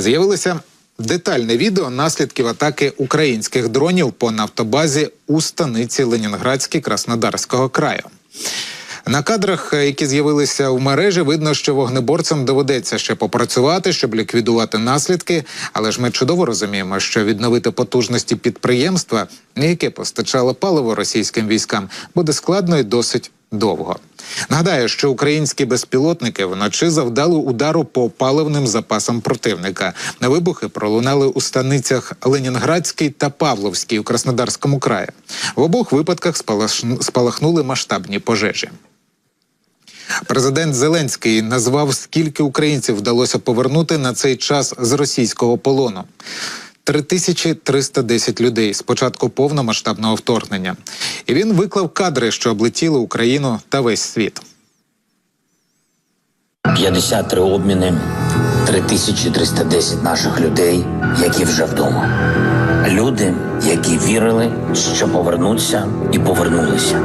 З'явилося детальне відео наслідків атаки українських дронів по нафтобазі у станиці Ленінградській Краснодарського краю. На кадрах, які з'явилися у мережі, видно, що вогнеборцям доведеться ще попрацювати, щоб ліквідувати наслідки. Але ж ми чудово розуміємо, що відновити потужності підприємства, яке постачало паливо російським військам, буде складно і досить довго. Нагадаю, що українські безпілотники вночі завдали удару по паливним запасам противника. На вибухи пролунали у станицях Ленінградський та Павловський у Краснодарському краї. В обох випадках спалахнули масштабні пожежі. Президент Зеленський назвав, скільки українців вдалося повернути на цей час з російського полону. 3310 людей з початку повномасштабного вторгнення. І він виклав кадри, що облетіли Україну та весь світ. 53 обміни, 3310 наших людей, які вже вдома. Люди, які вірили, що повернуться і повернулися.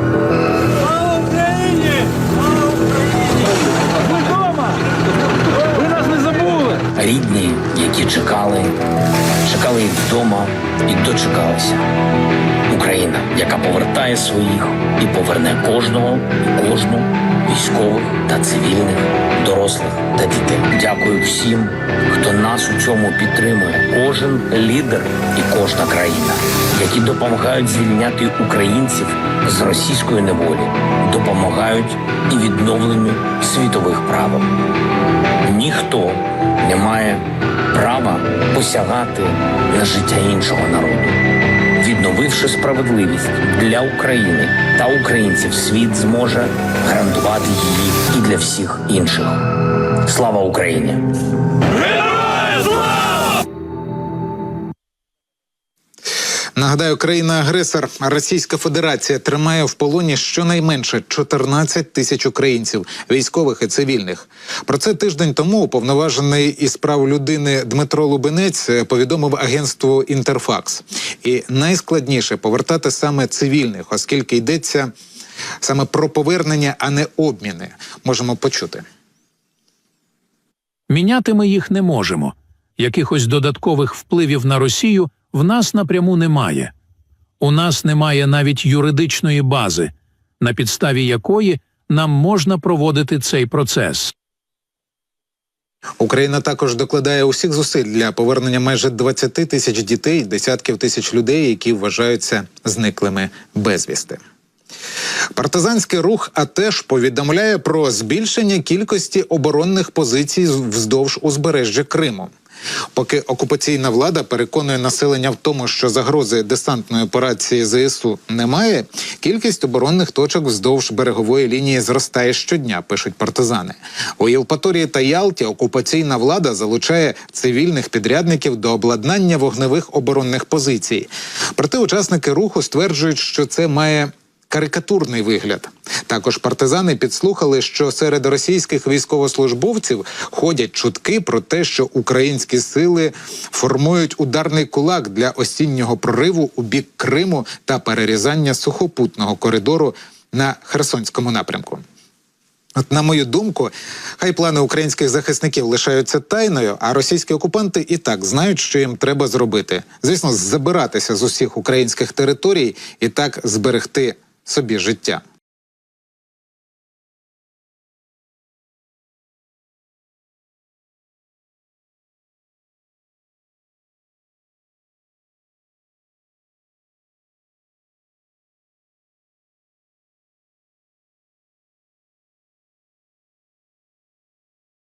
Яка повертає своїх і поверне кожного, і кожну військових та цивільних, дорослих та дітей. Дякую всім, хто нас у цьому підтримує. Кожен лідер і кожна країна, які допомагають звільняти українців з російської неволі, допомагають і відновленню світових правил. Ніхто не має права посягати на життя іншого народу. Відновивши справедливість для України та українців, світ зможе гарантувати її і для всіх інших. Слава Україні! Нагадаю, країна-агресор Російська Федерація тримає в полоні щонайменше 14 тисяч українців, військових і цивільних. Про це тиждень тому уповноважений із прав людини Дмитро Лубенець е, повідомив агентству Інтерфакс. І найскладніше повертати саме цивільних, оскільки йдеться саме про повернення, а не обміни. Можемо почути. Міняти ми їх не можемо. Якихось додаткових впливів на Росію в нас напряму немає. У нас немає навіть юридичної бази, на підставі якої нам можна проводити цей процес. Україна також докладає усіх зусиль для повернення майже 20 тисяч дітей, десятків тисяч людей, які вважаються зниклими безвісти. Партизанський рух АТЕШ повідомляє про збільшення кількості оборонних позицій вздовж узбережжя Криму. Поки окупаційна влада переконує населення в тому, що загрози десантної операції ЗСУ немає, кількість оборонних точок вздовж берегової лінії зростає щодня, пишуть партизани. У Єлпаторії та Ялті окупаційна влада залучає цивільних підрядників до обладнання вогневих оборонних позицій. Проте учасники руху стверджують, що це має карикатурний вигляд. Також партизани підслухали, що серед російських військовослужбовців ходять чутки про те, що українські сили формують ударний кулак для осіннього прориву у бік Криму та перерізання сухопутного коридору на Херсонському напрямку. От, на мою думку, хай плани українських захисників лишаються тайною, а російські окупанти і так знають, що їм треба зробити. Звісно, забиратися з усіх українських територій і так зберегти собі життя.